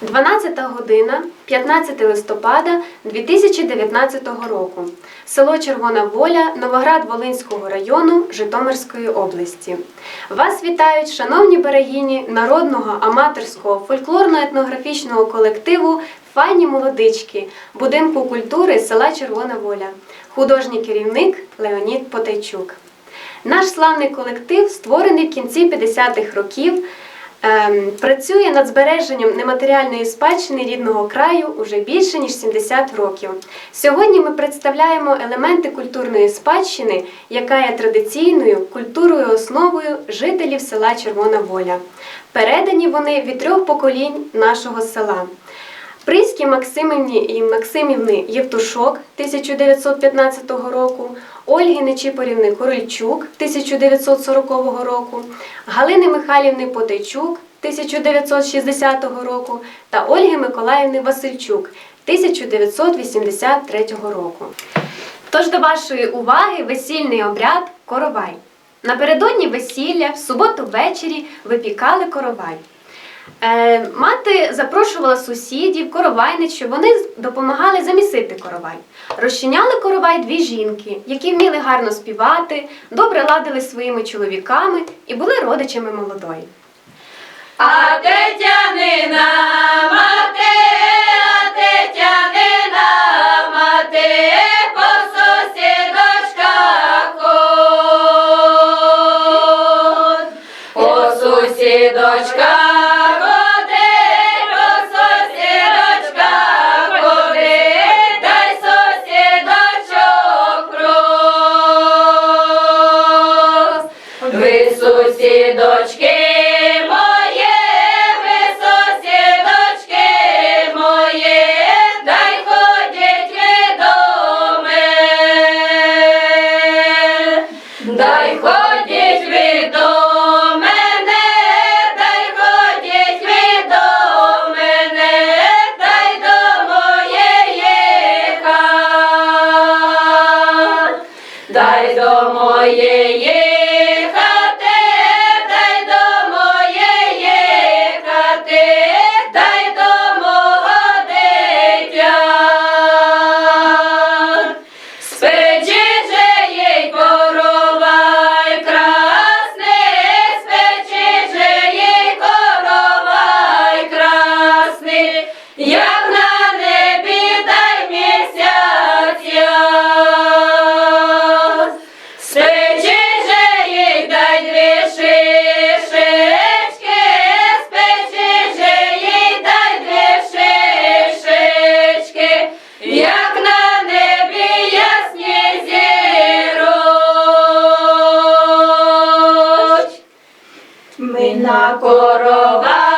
12 година, 15 листопада 2019 року. Село Червона Воля, Новоград Волинського району Житомирської області. Вас вітають шановні берегині народного аматорського фольклорно-етнографічного колективу Файні молодички будинку культури села Червона Воля, художній керівник Леонід Потайчук. Наш славний колектив, створений в кінці 50-х років, працює над збереженням нематеріальної спадщини рідного краю уже більше ніж 70 років. Сьогодні ми представляємо елементи культурної спадщини, яка є традиційною культурою основою жителів села Червона Воля. Передані вони від трьох поколінь нашого села. Прийській Максимівні і Максимівни Євтушок 1915 року, Ольги Нечипорівни Корольчук 1940 року, Галини Михайлівни Потайчук 1960 року та Ольги Миколаївни Васильчук 1983 року. Тож до вашої уваги весільний обряд коровай. Напередодні весілля в суботу ввечері випікали коровай. Е, мати запрошувала сусідів, коровайниць, щоб вони допомагали замісити коровай. Розчиняли коровай дві жінки, які вміли гарно співати, добре ладили своїми чоловіками і були родичами молодої. А Тетянина мати, Дай хай! Ми на корова.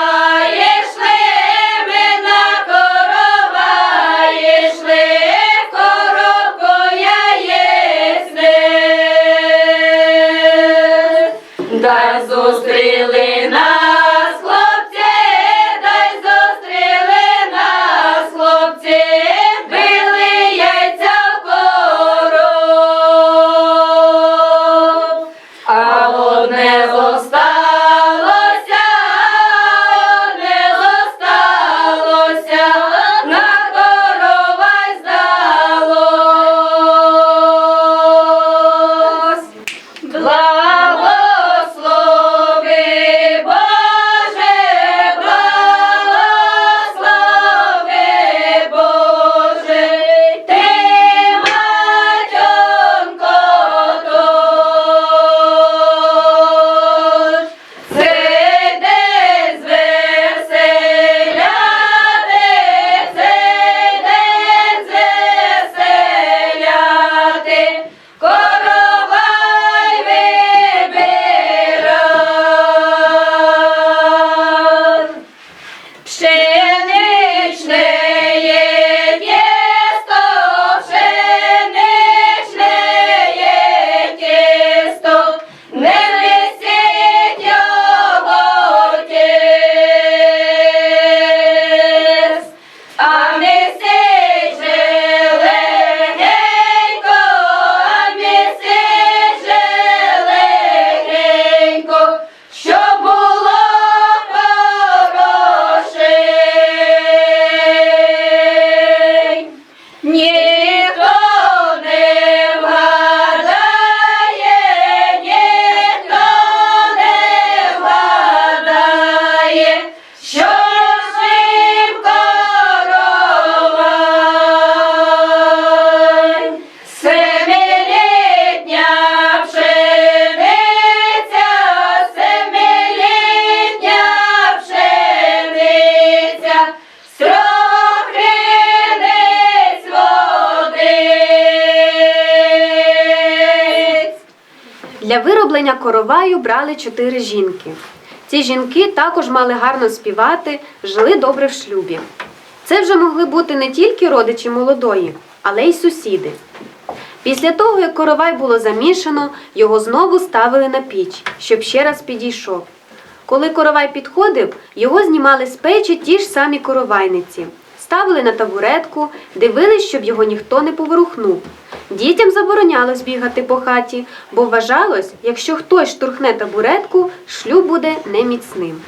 Ah, короваю брали чотири жінки. Ці жінки також мали гарно співати, жили добре в шлюбі. Це вже могли бути не тільки родичі молодої, але й сусіди. Після того, як коровай було замішано, його знову ставили на піч, щоб ще раз підійшов. Коли коровай підходив, його знімали з печі ті ж самі коровайниці, ставили на табуретку, дивились, щоб його ніхто не поворухнув. Дітям заборонялось бігати по хаті, бо вважалось, якщо хтось штурхне табуретку, шлюб буде неміцним.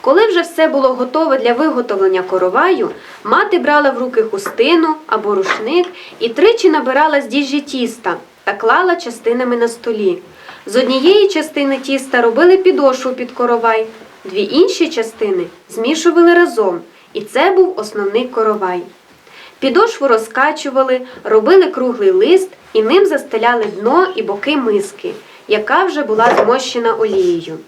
Коли вже все було готове для виготовлення короваю, мати брала в руки хустину або рушник і тричі набирала з діжі тіста та клала частинами на столі. З однієї частини тіста робили підошву під коровай, дві інші частини змішували разом, і це був основний коровай. Підошву розкачували, робили круглий лист і ним застеляли дно і боки миски, яка вже була змощена олією.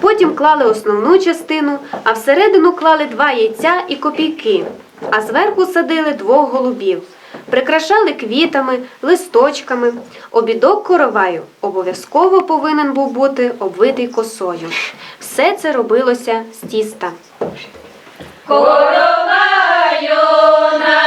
Потім клали основну частину, а всередину клали два яйця і копійки, а зверху садили двох голубів. Прикрашали квітами, листочками. Обідок короваю обов'язково повинен був бути обвитий косою. Все це робилося з тіста. Короваю наш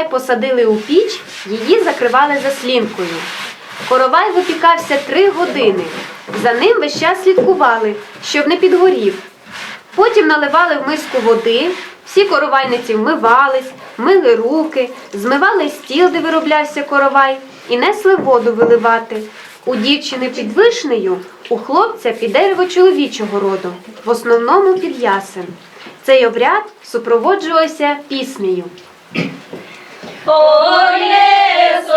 коровай посадили у піч, її закривали заслінкою. Коровай випікався три години. За ним весь час слідкували, щоб не підгорів. Потім наливали в миску води, всі коровайниці вмивались, мили руки, змивали стіл, де вироблявся коровай, і несли воду виливати. У дівчини під вишнею, у хлопця під дерево чоловічого роду, в основному під ясен. Цей обряд супроводжувався піснею. Por eso.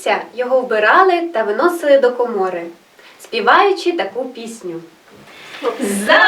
Спікся, його вбирали та виносили до комори, співаючи таку пісню. Запрягайте